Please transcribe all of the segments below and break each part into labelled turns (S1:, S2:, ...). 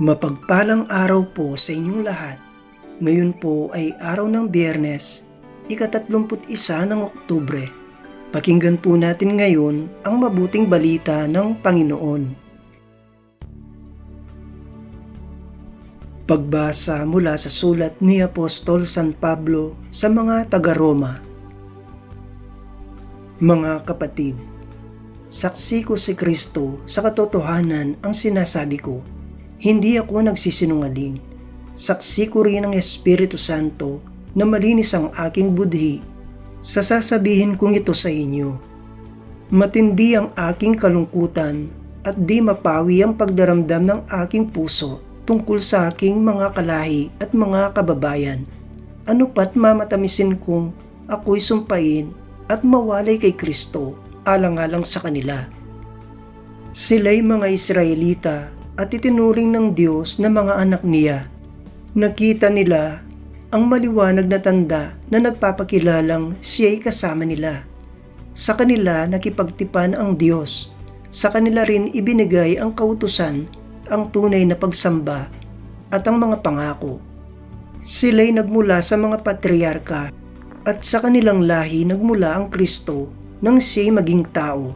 S1: Mapagpalang araw po sa inyong lahat. Ngayon po ay araw ng biyernes, ikatatlumput isa ng Oktubre. Pakinggan po natin ngayon ang mabuting balita ng Panginoon. Pagbasa mula sa sulat ni Apostol San Pablo sa mga taga-Roma. Mga kapatid, saksi ko si Kristo sa katotohanan ang sinasabi ko. Hindi ako nagsisinungaling. Saksi ko rin ang Espiritu Santo na malinis ang aking budhi sa sasabihin kong ito sa inyo. Matindi ang aking kalungkutan at di mapawi ang pagdaramdam ng aking puso tungkol sa aking mga kalahi at mga kababayan. Ano pat mamatamisin kong ako'y sumpain at mawalay kay Kristo alang-alang sa kanila. Sila'y mga Israelita at itinuring ng Diyos na mga anak niya. Nakita nila ang maliwanag na tanda na nagpapakilalang siya'y kasama nila. Sa kanila nakipagtipan ang Diyos. Sa kanila rin ibinigay ang kautusan, ang tunay na pagsamba at ang mga pangako. Sila'y nagmula sa mga patriarka at sa kanilang lahi nagmula ang Kristo nang siya'y maging tao.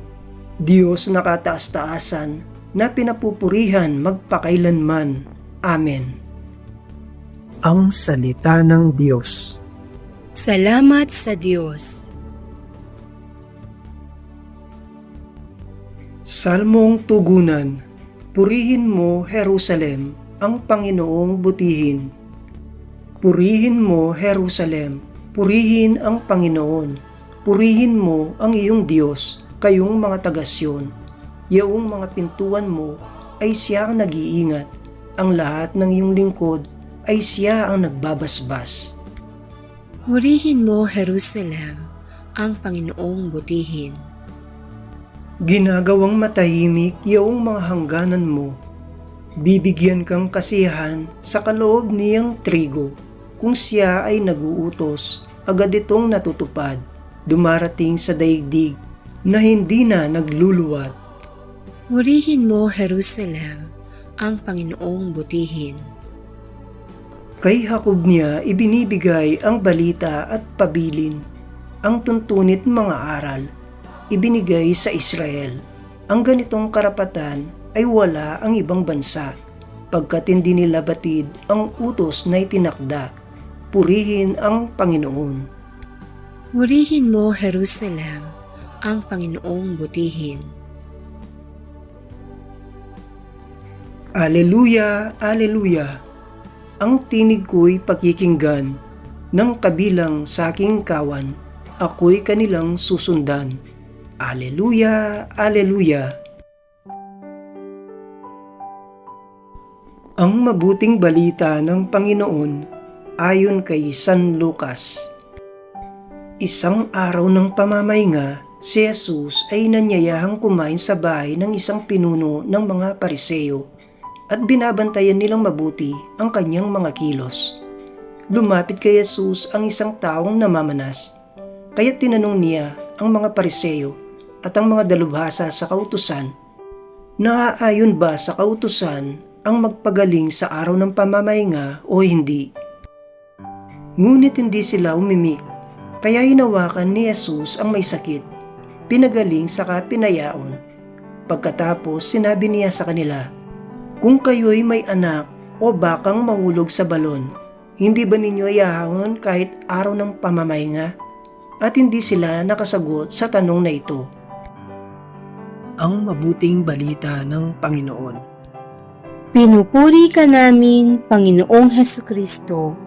S1: Diyos na kataas-taasan na pinapupurihan magpakailanman. Amen. Ang Salita ng Diyos
S2: Salamat sa Diyos.
S1: Salmong Tugunan Purihin mo, Jerusalem, ang Panginoong butihin. Purihin mo, Jerusalem, purihin ang Panginoon. Purihin mo ang iyong Diyos, kayong mga tagasyon. Yaong mga pintuan mo ay siya ang nag-iingat. Ang lahat ng iyong lingkod ay siya ang nagbabasbas.
S2: Purihin mo, Jerusalem, ang Panginoong butihin.
S1: Ginagawang matahimik yaong mga hangganan mo. Bibigyan kang kasiyahan sa kaloob niyang trigo. Kung siya ay naguutos, agad itong natutupad, dumarating sa daigdig na hindi na nagluluwat.
S2: Purihin mo, Jerusalem, ang Panginoong butihin.
S1: Kay Hakob niya ibinibigay ang balita at pabilin, ang tuntunit mga aral, ibinigay sa Israel. Ang ganitong karapatan ay wala ang ibang bansa, pagkat hindi nila batid ang utos na itinakda. Purihin ang Panginoon.
S2: Purihin mo, Jerusalem, ang Panginoong butihin.
S1: Aleluya, Aleluya! Ang tinig ko'y pakikinggan ng kabilang sa aking kawan. Ako'y kanilang susundan. Aleluya, Aleluya! Ang mabuting balita ng Panginoon ayon kay San Lucas. Isang araw ng pamamahinga, si Jesus ay nanyayahang kumain sa bahay ng isang pinuno ng mga pariseyo at binabantayan nilang mabuti ang kanyang mga kilos. Lumapit kay Jesus ang isang taong namamanas, kaya tinanong niya ang mga pariseyo at ang mga dalubhasa sa kautusan, naaayon ba sa kautusan ang magpagaling sa araw ng pamamahinga o hindi? Ngunit hindi sila umimik, kaya hinawakan ni Jesus ang may sakit, pinagaling saka pinayaon. Pagkatapos sinabi niya sa kanila, kung kayo'y may anak o bakang mahulog sa balon, hindi ba ninyo iahon kahit araw ng pamamahinga? At hindi sila nakasagot sa tanong na ito. Ang mabuting balita ng Panginoon.
S2: Pinupuri ka namin, Panginoong Heso Kristo.